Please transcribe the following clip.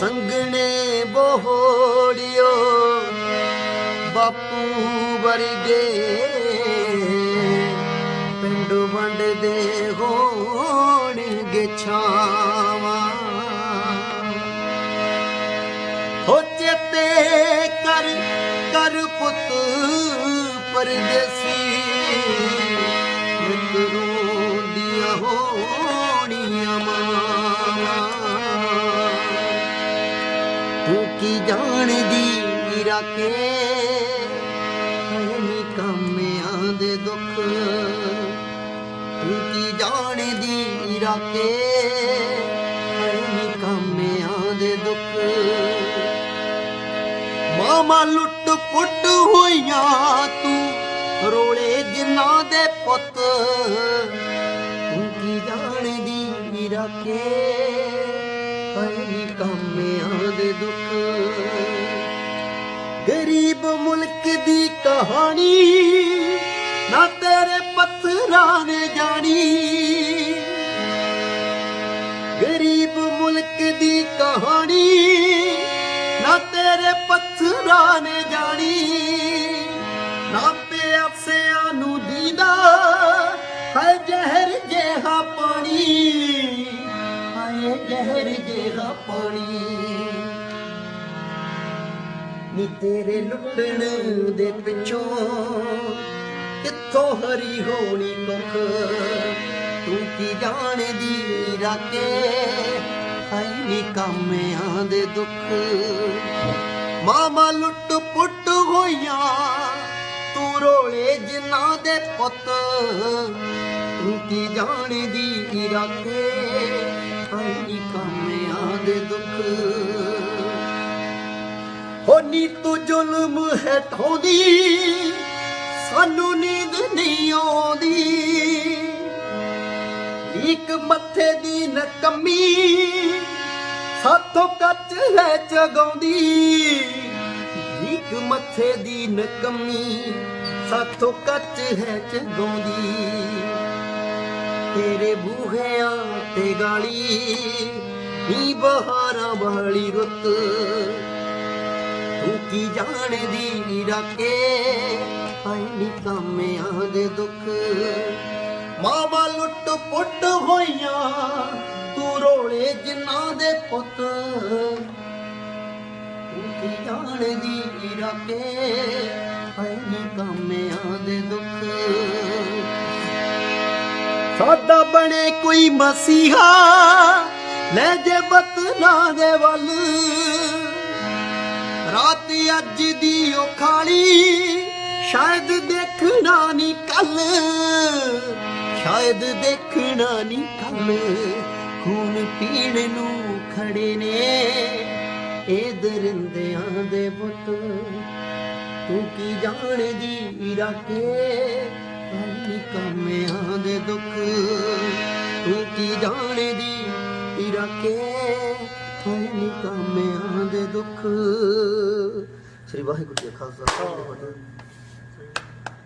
ਸੰਗਣੇ ਬੋਹੜਿਓ, ਬਾਪੂ ਵਰਗੇ। ਪਿੰਡ ਵੰਡਦੇ ਹੋਣਗੇ ਛਾਵਾਂ। ਹੋ ਚੇਤੇ ਕਰ ਕਰ ਪੁੱਤ ਪਰਦੇਸੀ। ਮਿੱਤਰੋਂ ਦੀਆਂ ਹੋਣੀਆਂ ਮਾਵਾਂ। ਕੀ ਜਾਣਦੀ ਰਾਕੇ ਨੀ ਕੰਮਿਆਂ ਦੇ ਦੁੱਖ। ਤੂੰ ਕੀ ਜਾਣਦੀ ਰਾਕੇ ਨੀ ਕੰਮਿਆਂ ਦੇ ਦੁੱਖ। ਮਾਮਾ ਲੁੱਟ ਪੁੱਟ ਹੋਈਆਂ ਤੂੰ, ਰੋਲੇ ਜਿਨ੍ਹਾਂ ਦੇ ਪੁੱਤ। ਤੂੰ ਕੀ ਜਾਣਦੀ ਰਾਕੇ ਹਈ ਕੰਮਿਆਂ ਦੀ ਕਹਾਣੀ, ਨਾ ਤੇਰੇ ਪੱਥਰਾਂ ਨੇ ਜਾਣੀ। ਗਰੀਬ ਮੁਲਕ ਦੀ ਕਹਾਣੀ, ਨਾ ਤੇਰੇ ਪੱਥਰਾਂ ਨੇ ਜਾਣੀ। ਨਾ ਪਿਆਸਿਆਂ ਨੂੰ ਦੀਦਾ ਹੈ ਜ਼ਹਿਰ ਜਿਹਾ ਪਾਣੀ। ਹਾਏ ਜ਼ਹਿਰ ਜਿਹਾ ਪਾਣੀ। ਨੀ ਤੇਰੇ ਲੁੱਟਣ ਦੇ ਪਿੱਛੋਂ ਕਿੱਥੋਂ ਹਰੀ ਹੋਣੀ ਮੁਖ? ਤੂੰ ਕੀ ਜਾਣਦੀ ਰਾਕੇ ਹਾਈ ਨੀ ਕਾਮਿਆਂ ਦੇ ਦੁੱਖ। ਮਾਮਾ ਲੁੱਟ ਪੁੱਟ ਹੋਈਆਂ, ਤੂੰ ਰੋਲੇ ਜਿਨ੍ਹਾਂ ਦੇ ਪੁੱਤ। ਤੂੰ ਕੀ ਜਾਣਦੀ ਰਾਕੇ ਹਾਈ ਨੀ ਕਾਮਿਆਂ ਦੇ ਦੁੱਖ। ਹੋਨੀ ਤੂੰ ਜ਼ੁਲਮ ਹੈ ਠਾਉਂਦੀ ਸਾਨੂੰ ਨੀਂਦ ਨਹੀਂ ਆਉਂਦੀ। ਇੱਕ ਮੱਥੇ ਦੀ ਨਕਮੀ ਸਾਥੋਂ ਕੱਚ ਹੈ ਜਗਾਉਂਦੀ ਇੱਕ ਮੱਥੇ ਦੀ ਨਕਮੀ ਸਾਥੋਂ ਕੱਚ ਹੈ ਜਗਾਉਂਦੀ ਤੇਰੇ ਬੂਹਿਆਂ ਤੇ ਗਾਲੀ, ਨੀ ਬਹਾਰਾਂ ਵਾਲੀ ਰੁੱਤ ਕੀ ਜਾਣਦੀ ਰੱਖੇ। ਹਾਏ ਨੀ ਕਾਮਿਆਂ ਦੇ ਦੁੱਖ। ਮਾਵਾ ਲੁੱਟ ਪੁੱਟ ਹੋਈਆਂ, ਤੂੰ ਰੋਲੇ ਜਿਨ੍ਹਾਂ ਦੇ ਪੁੱਤ। ਤੂੰ ਕੀ ਜਾਣਦੀ ਰੱਖੇ, ਹਾਏ ਨੀ ਕਾਮਿਆਂ ਦੇ ਦੁੱਖ। ਸਾਡਾ ਬਣੇ ਕੋਈ ਮਸੀਹਾ, ਲੈ ਜੇ ਬਤਨਾ ਦੇ ਵੱਲ। ਰਾਤ ਅੱਜ ਦੀ ਉਹ ਖਾਲੀ। ਸ਼ਾਇਦ ਦੇਖਣਾ ਨਹੀਂ ਕੱਲ। ਸ਼ਾਇਦ ਦੇਖਣਾ ਨਹੀਂ ਕੱਲ। ਖੂਨ ਪੀਣ ਨੂੰ ਖੜੇ ਨੇ ਇਹ ਦਰਿੰਦਿਆਂ ਦੇ ਬੁੱਤ ਤੂੰ ਕੀ ਜਾਣਦੀ ਰਾਕੇ ਪਾਣੀ ਕਾਮਿਆਂ ਦੇ ਦੁੱਖ। ਤੂੰ ਕੀ ਜਾਣਦੀ ਰਾਕੇ ਪਾਣੀ ਕਾਮਿਆਂ ਦੇ ਦੁੱਖ। ਸ੍ਰੀ ਵਾਹਿਗੁਰੂ ਜੀ ਕਾ ਖਾਲਸਾ